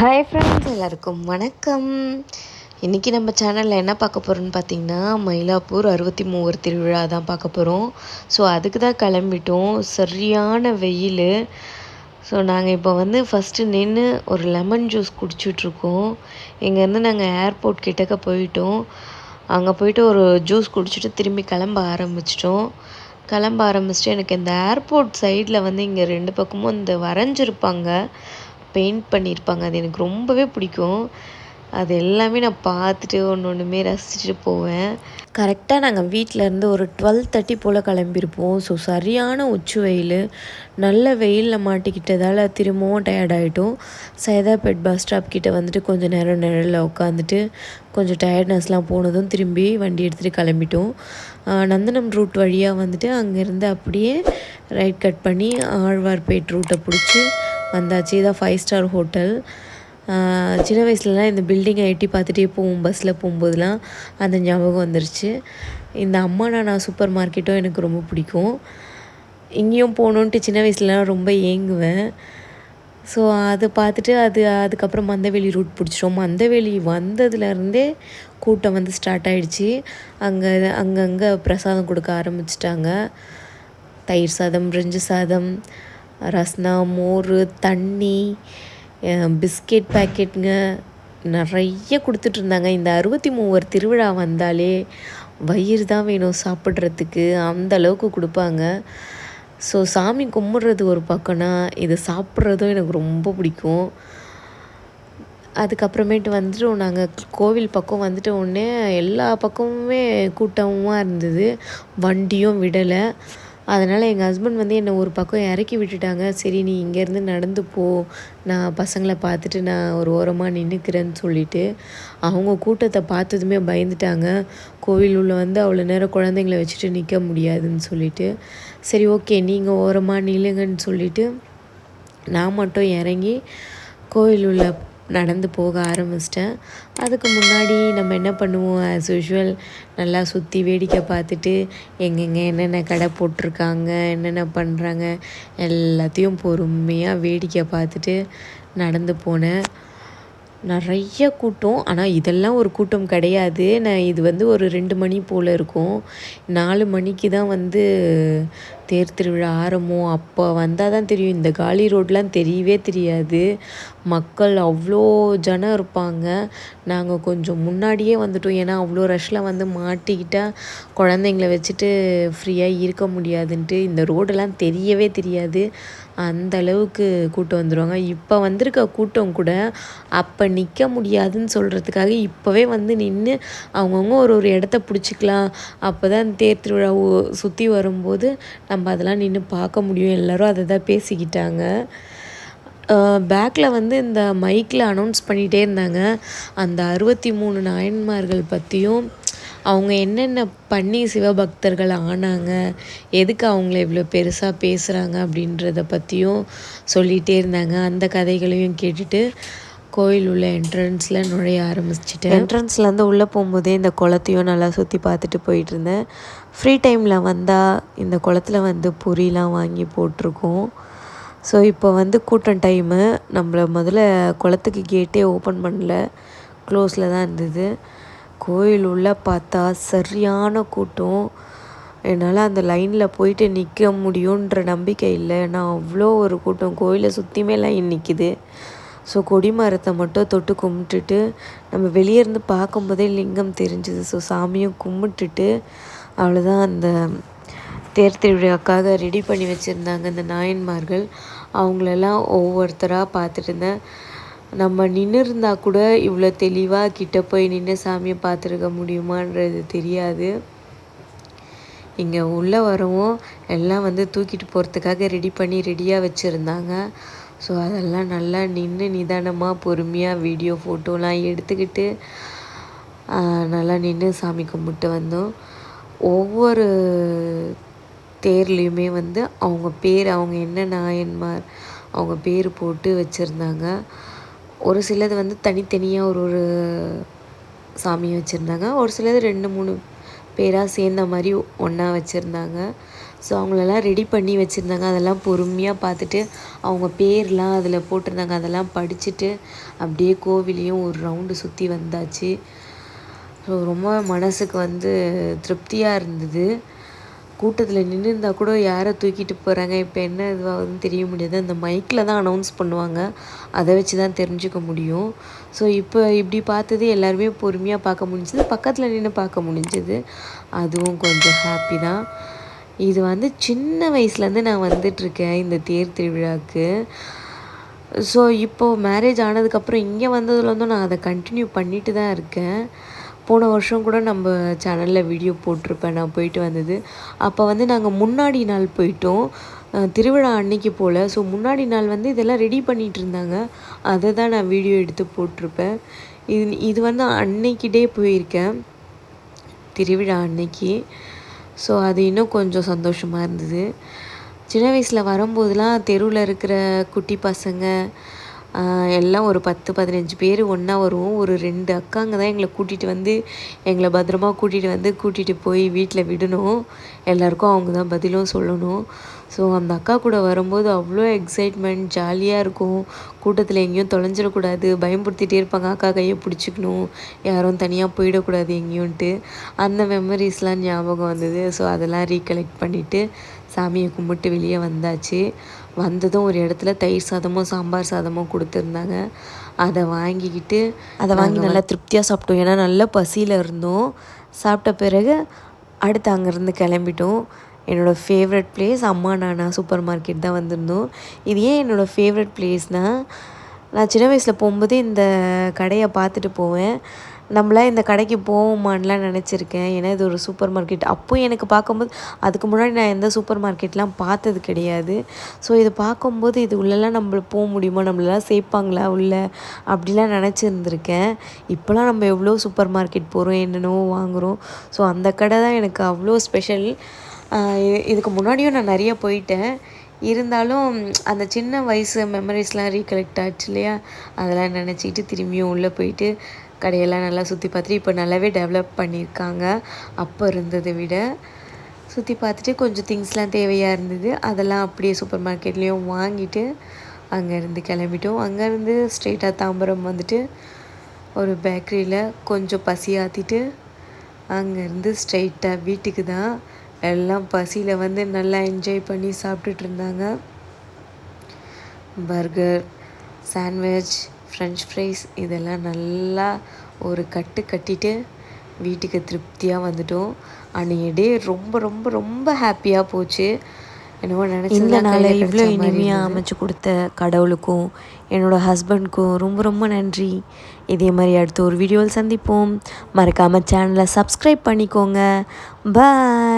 Hi friends எல்லாருக்கும் வணக்கம். இன்றைக்கி நம்ம சேனலில் என்ன பார்க்க போகிறோம்னு பார்த்தீங்கன்னா மயிலாப்பூர் அறுபத்தி மூவர் திருவிழா தான் பார்க்க போகிறோம் ஸோ அதுக்கு தான் கிளம்பிட்டோம். சரியான வெயில். ஸோ நாங்கள் இப்போ வந்து ஃபஸ்ட்டு நின்று ஒரு லெமன் ஜூஸ் குடிச்சிட்ருக்கோம் இங்கேருந்து நாங்கள் ஏர்போர்ட் கிட்டக்க போயிட்டோம். அங்கே போயிட்டு ஒரு ஜூஸ் குடிச்சிட்டு திரும்பி கிளம்ப ஆரம்பிச்சிட்டோம். கிளம்ப ஆரம்பிச்சிட்டு எனக்கு இந்த ஏர்போர்ட் சைடில் வந்து இங்கே ரெண்டு பக்கமும் இந்த வரைஞ்சிருப்பாங்க. பெயிண்ட் பண்ணியிருப்பாங்க. அது எனக்கு ரொம்பவே பிடிக்கும். அது எல்லாமே நான் பார்த்துட்டு ஒன்று ஒன்றுமே ரசிச்சுட்டு போவேன். கரெக்டாக நாங்கள் வீட்டிலேருந்து ஒரு டுவெல் தேர்ட்டி போல் கிளம்பியிருப்போம். ஸோ சரியான உச்சி வெயில். நல்ல வெயிலில் மாட்டிக்கிட்டதால் திரும்பவும் டயர்டாயிட்டோம் சைதாபேட் பஸ் ஸ்டாப் கிட்டே வந்துட்டு கொஞ்சம் நேரம் நிழலில் உட்காந்துட்டு கொஞ்சம் டயர்ட்னஸ்லாம் போனதும் திரும்பி வண்டி எடுத்துகிட்டு கிளம்பிட்டோம். நந்தனம் ரூட் வழியாக வந்துட்டு அங்கேருந்து அப்படியே ரைட் கட் பண்ணி ஆழ்வார்பேட் ரூட்டை பிடிச்சி வந்தாச்சு. இதான் ஃபைவ் ஸ்டார் ஹோட்டல் சின்ன வயசுலலாம் இந்த பில்டிங்கை எட்டி பார்த்துட்டே போவோம். பஸ்ஸில் போகும்போதெலாம் அந்த ஞாபகம் வந்துருச்சு. இந்த அம்மா நான் சூப்பர் மார்க்கெட்டும் எனக்கு ரொம்ப பிடிக்கும். இங்கேயும் போகணுன்ட்டு சின்ன வயசுலலாம் ரொம்ப ஏங்குவேன். ஸோ அதை பார்த்துட்டு அது அதுக்கப்புறம் மந்தவெளி ரூட் பிடிச்சிட்டோம். மந்தவெளி வந்ததுலேருந்தே கூட்டம் வந்து ஸ்டார்ட் ஆகிடுச்சி அங்கே அங்கங்கே பிரசாதம் கொடுக்க ஆரம்பிச்சிட்டாங்க. தயிர் சாதம் பிரிஞ்சு சாதம் ரஸ்னா மோர் தண்ணி பிஸ்கெட் பேக்கெட்டுங்க நிறைய கொடுத்துட்ருந்தாங்க. இந்த அறுபத்தி மூவர் திருவிழா வந்தாலே வயிறு தான் வேணும் சாப்பிட்றதுக்கு. அந்த அளவுக்கு கொடுப்பாங்க. ஸோ சாமி கும்பிட்றது ஒரு பக்கம்னா இதை சாப்பிட்றதும் எனக்கு ரொம்ப பிடிக்கும். அதுக்கப்புறமேட்டு வந்துட்டு நாங்கள் கோவில் பக்கம் வந்துட்ட உடனே எல்லா பக்கமுமே கூட்டமாக இருந்தது. வண்டியும் விடலை. அதனால் எங்கள் ஹஸ்பண்ட் வந்து என்னை ஒரு பக்கம் இறக்கி விட்டுட்டாங்க. சரி நீ இங்கேருந்து நடந்து போ. நான் பசங்களை பார்த்துட்டு நான் ஒரு ஓரமாக நின்றுக்கிறேன்னு சொல்லிட்டு அவங்க கூட்டத்தை பார்த்ததுமே பயந்துட்டாங்க. கோவில் உள்ள வந்து அவ்வளோ நேரம் குழந்தைங்கள வச்சுட்டு நிற்க முடியாதுன்னு சொல்லிட்டு சரி ஓகே நீங்கள் ஓரமாக நில்லுங்கன்னு சொல்லிவிட்டு நான் மட்டும் இறங்கி கோவில் உள்ள நடந்து போக ஆரம்பிச்சிட்டேன். அதுக்கு முன்னாடி நம்ம என்ன பண்ணுவோம்? ஆஸ் யூஷுவல் நல்லா சுற்றி வேடிக்கை பார்த்துட்டு எங்கெங்கே என்னென்ன கடை போட்டிருக்காங்க என்னென்ன பண்ணுறாங்க எல்லாத்தையும் பொறுமையாக வேடிக்கை பார்த்துட்டு நடந்து போனேன். நிறைய கூட்டம். ஆனால் இதெல்லாம் ஒரு கூட்டம் கிடையாது. நான் இது வந்து ஒரு ரெண்டு மணி போல் இருக்கும். நாலு மணிக்கு தான் வந்து தேர் திருவிழா ஆரம்பம் அப்போ வந்தால் தான் தெரியும். இந்த காலி ரோட்லாம் தெரியவே தெரியாது. மக்கள் அவ்வளோ ஜனம் இருப்பாங்க. நாங்கள் கொஞ்சம் முன்னாடியே வந்துட்டோம். ஏன்னா அவ்வளோ ரஷ்ஷில் வந்து மாட்டிக்கிட்டால் குழந்தைங்கள வச்சுட்டு ஃப்ரீயாக இருக்க முடியாதுன்ட்டு இந்த ரோடெல்லாம் தெரியவே தெரியாது. அந்த அளவுக்கு கூட்டம் வந்துடுவாங்க இப்போ வந்திருக்க கூட்டம் கூட அப்போ நிற்க முடியாதுன்னு சொல்கிறதுக்காக இப்போவே வந்து நின்று அவங்கவுங்க ஒரு ஒரு இடத்த பிடிச்சிக்கலாம். அப்போ தான் தேர் திருவிழா சுற்றி வரும்போது நம்ம நம்ம அதெல்லாம் நின்று பார்க்க முடியும். எல்லோரும் அதை தான் பேசிக்கிட்டாங்க. பேக்கில் வந்து இந்த மைக்கில் அனௌன்ஸ் பண்ணிகிட்டே இருந்தாங்க. அந்த அறுபத்தி மூணு நாயன்மார்கள் பற்றியும் அவங்க என்னென்ன பண்ணி சிவபக்தர்கள் ஆனாங்க எதுக்கு அவங்கள இவ்வளோ பெருசாக பேசுகிறாங்க அப்படின்றத பற்றியும் சொல்லிகிட்டே இருந்தாங்க. அந்த கதைகளையும் கேட்டுட்டு கோயில் உள்ள என்ட்ரன்ஸில் நுழைய ஆரம்பிச்சிட்டேன் என்ட்ரன்ஸ்லேருந்து உள்ளே போகும்போதே இந்த குளத்தையும் நல்லா சுற்றி பார்த்துட்டு போயிட்டு இருந்தேன் ஃப்ரீ டைமில் வந்தால் இந்த குளத்தில் வந்து பொரியெலாம் வாங்கி போட்டிருக்கோம். ஸோ இப்போ வந்து கூட்டம் டைமு நம்மளை முதல்ல குளத்துக்கு கேட்டே ஓப்பன் பண்ணல. க்ளோஸில் தான் இருந்தது. கோயில் உள்ளே பார்த்தா சரியான கூட்டம். என்னால் அந்த லைனில் போயிட்டு நிற்க முடியுன்ற நம்பிக்கை இல்லை. ஏன்னா அவ்வளோ ஒரு கூட்டம். கோயிலை சுற்றியுமே லைன் நிற்கிது ஸோ கொடிமரத்தை மட்டும் தொட்டு கும்பிட்டுட்டு நம்ம வெளியே இருந்து பார்க்கும்போதே லிங்கம் தெரிஞ்சுது. ஸோ சாமியும் கும்பிட்டுட்டு அவ்வளோதான் அந்த தேர் திருவிழாக்காக ரெடி பண்ணி வச்சுருந்தாங்க இந்த நாயன்மார்கள். அவங்களெல்லாம் ஒவ்வொருத்தராக பார்த்துட்டு இருந்தேன். நம்ம நின்று இருந்தால் கூட இவ்வளோ தெளிவாக கிட்ட போய் நின்று சாமியை பார்த்துருக்க முடியுமான்றது தெரியாது. இங்கே உள்ளே வரவும் எல்லாம் வந்து தூக்கிட்டு போகிறதுக்காக ரெடி பண்ணி ரெடியாக வச்சுருந்தாங்க. ஸோ அதெல்லாம் நல்லா நின்று நிதானமாக பொறுமையாக வீடியோ ஃபோட்டோலாம் எடுத்துக்கிட்டு நல்லா நின்று சாமி கும்பிட்டு வந்தோம். ஒவ்வொரு தேர்லேயுமே வந்து அவங்க பேர் அவங்க என்ன நாயன்மார் அவங்க பேர் போட்டு வச்சுருந்தாங்க. ஒரு சிலது வந்து தனித்தனியாக ஒரு ஒரு சாமியை வச்சுருந்தாங்க. ஒரு சிலது ரெண்டு மூணு பேராக சேர்ந்த மாதிரி ஒன்றா வச்சுருந்தாங்க. ஸோ அவங்களெல்லாம் ரெடி பண்ணி வச்சுருந்தாங்க. அதெல்லாம் பொறுமையாக பார்த்துட்டு அவங்க பேர்லாம் அதில் போட்டிருந்தாங்க. அதெல்லாம் படிச்சுட்டு அப்படியே கோவிலையும் ஒரு ரவுண்டு சுற்றி வந்தாச்சு. ஸோ ரொம்ப மனசுக்கு வந்து திருப்தியாக இருந்தது. கூட்டத்தில் நின்று இருந்தால் கூட யாரை தூக்கிட்டு போகிறாங்க இப்போ என்ன இதுவாகுதுன்னு தெரிய முடியாது. அந்த மைக்கில் தான் அனௌன்ஸ் பண்ணுவாங்க. அதை வச்சு தான் தெரிஞ்சுக்க முடியும். ஸோ இப்போ இப்படி பார்த்தது எல்லாருமே பொறுமையாக பார்க்க முடிஞ்சது. பக்கத்தில் நின்று பார்க்க முடிஞ்சது. அதுவும் கொஞ்சம் ஹாப்பி தான். இது வந்து சின்ன வயசுலேருந்து நான் வந்துட்டுருக்கேன் இந்த தேர் திருவிழாவுக்கு ஸோ இப்போது மேரேஜ் ஆனதுக்கப்புறம் இங்கே வந்ததுலேருந்தும் நான் அதை கண்டினியூ பண்ணிட்டு தான் இருக்கேன். போன வருஷம் கூட நம்ம சேனலில் வீடியோ போட்டிருப்பேன் நான் போயிட்டு வந்தது. அப்போ வந்து நாங்கள் முன்னாடி நாள் போயிட்டோம். திருவிழா அன்னைக்கு போல். ஸோ முன்னாடி நாள் வந்து இதெல்லாம் ரெடி பண்ணிகிட்டு இருந்தாங்க அதை தான் நான் வீடியோ எடுத்து போட்டிருப்பேன். இது இது வந்து அன்னைக்கிட்டே போயிருக்கேன். திருவிழா அன்னைக்கு. ஸோ அது இன்னும் கொஞ்சம் சந்தோஷமாக இருந்தது. சின்ன வயசில் வரும்போதெலாம் தெருவில் இருக்கிற குட்டி பசங்க எல்லாம் ஒரு பத்து பதினஞ்சு பேர் ஒன்றா வருவோம். ஒரு ரெண்டு அக்காங்க தான் எங்களை கூட்டிகிட்டு வந்து எங்களை பத்திரமா கூட்டிகிட்டு வந்து கூட்டிகிட்டு போய் வீட்டில் விடணும். எல்லாருக்கும் அவங்க தான் பதிலும் சொல்லணும். ஸோ அந்த அக்கா கூட வரும்போது அவ்வளோ எக்ஸைட்மெண்ட் ஜாலியாக இருக்கும். கூட்டத்தில் எங்கேயும் தொலைஞ்சிடக்கூடாது. பயன்படுத்திகிட்டே இருப்பாங்க. அக்கா கையை பிடிச்சிக்கணும். யாரும் தனியாக போயிடக்கூடாது எங்கேயும்ன்ட்டு. அந்த மெமரிஸ்லாம் ஞாபகம் வந்தது. ஸோ அதெல்லாம் ரீகலெக்ட் பண்ணிவிட்டு சாமியை கும்பிட்டு வெளியே வந்தாச்சு. வந்ததும் ஒரு இடத்துல தயிர் சாதமும் சாம்பார் சாதமும் கொடுத்துருந்தாங்க. அதை வாங்கிக்கிட்டு அதை வாங்கி நல்லா திருப்தியாக சாப்பிட்டோம். ஏன்னா நல்ல பசியில் இருந்தோம். சாப்பிட்ட பிறகு அடுத்து அங்கேருந்து கிளம்பிட்டோம். என்னோடய ஃபேவரட் பிளேஸ் அம்மா நானா சூப்பர் மார்க்கெட் தான் வந்திருந்தோம். இது ஏன் என்னோடய ஃபேவரட் பிளேஸ்னால் நான் சின்ன வயசில் போகும்போது இந்த கடையை பார்த்துட்டு போவேன். நம்மளாம் இந்த கடைக்கு போவோமான்லாம் நினச்சிருக்கேன். ஏன்னா இது ஒரு சூப்பர் மார்க்கெட் அப்போ எனக்கு பார்க்கும்போது அதுக்கு முன்னாடி நான் எந்த சூப்பர் மார்க்கெட்லாம் பார்த்தது கிடையாது. ஸோ இதை பார்க்கும்போது இது உள்ளெல்லாம் நம்மள போக முடியுமா? நம்மளெல்லாம் சேர்ப்பாங்களா உள்ளே? அப்படிலாம் நினச்சிருந்துருக்கேன். இப்போலாம் நம்ம எவ்வளோ சூப்பர் மார்க்கெட் போகிறோம் என்னென்னவோ வாங்குகிறோம் ஸோ அந்த கடை தான் எனக்கு அவ்வளோ ஸ்பெஷல் இதுக்கு முன்னாடியும் நான் நிறைய போயிட்டேன். இருந்தாலும் அந்த சின்ன வயசு மெமரிஸ்லாம் ரீகலெக்ட் ஆச்சு இல்லையா? அதெல்லாம் நினச்சிக்கிட்டு திரும்பியும் உள்ளே போயிட்டு கடையெல்லாம் நல்லா சுற்றி பார்த்துட்டு இப்போ நல்லாவே டெவலப் பண்ணியிருக்காங்க. அப்போ இருந்ததை விட சுற்றி பார்த்துட்டு கொஞ்சம் திங்ஸ்லாம் தேவையாக இருந்தது. அதெல்லாம் அப்படியே சூப்பர் மார்க்கெட்லேயும் வாங்கிட்டு அங்கேருந்து கிளம்பிட்டோம். அங்கேருந்து ஸ்ட்ரெயிட்டாக தாம்பரம் வந்துட்டு ஒரு பேக்கரியில் கொஞ்சம் பசி ஆற்றிட்டு அங்கேருந்து ஸ்ட்ரெயிட்டாக வீட்டுக்கு தான் எல்லாம் பசியில் வந்து நல்லா என்ஜாய் பண்ணி சாப்பிட்டுட்டு இருந்தாங்க. பர்கர் சாண்ட்விச் ஃப்ரெஞ்ச் ஃப்ரைஸ் இதெல்லாம் நல்லா ஒரு கட்டு கட்டிட்டு வீட்டுக்கு திருப்தியாக வந்துட்டோம். அன்றைய டே ரொம்ப ரொம்ப ரொம்ப ஹாப்பியாக போச்சு. என்னவோ நினச்சி இந்த நாளை இவ்வளோ இனிமையாக அமைச்சு கொடுத்த கடவுளுக்கும் என்னோடய ஹஸ்பண்ட்க்கும் ரொம்ப ரொம்ப நன்றி. இதே மாதிரி அடுத்த ஒரு வீடியோவில் சந்திப்போம். மறக்காமல் சேனலை சப்ஸ்கிரைப் பண்ணிக்கோங்க. பாய்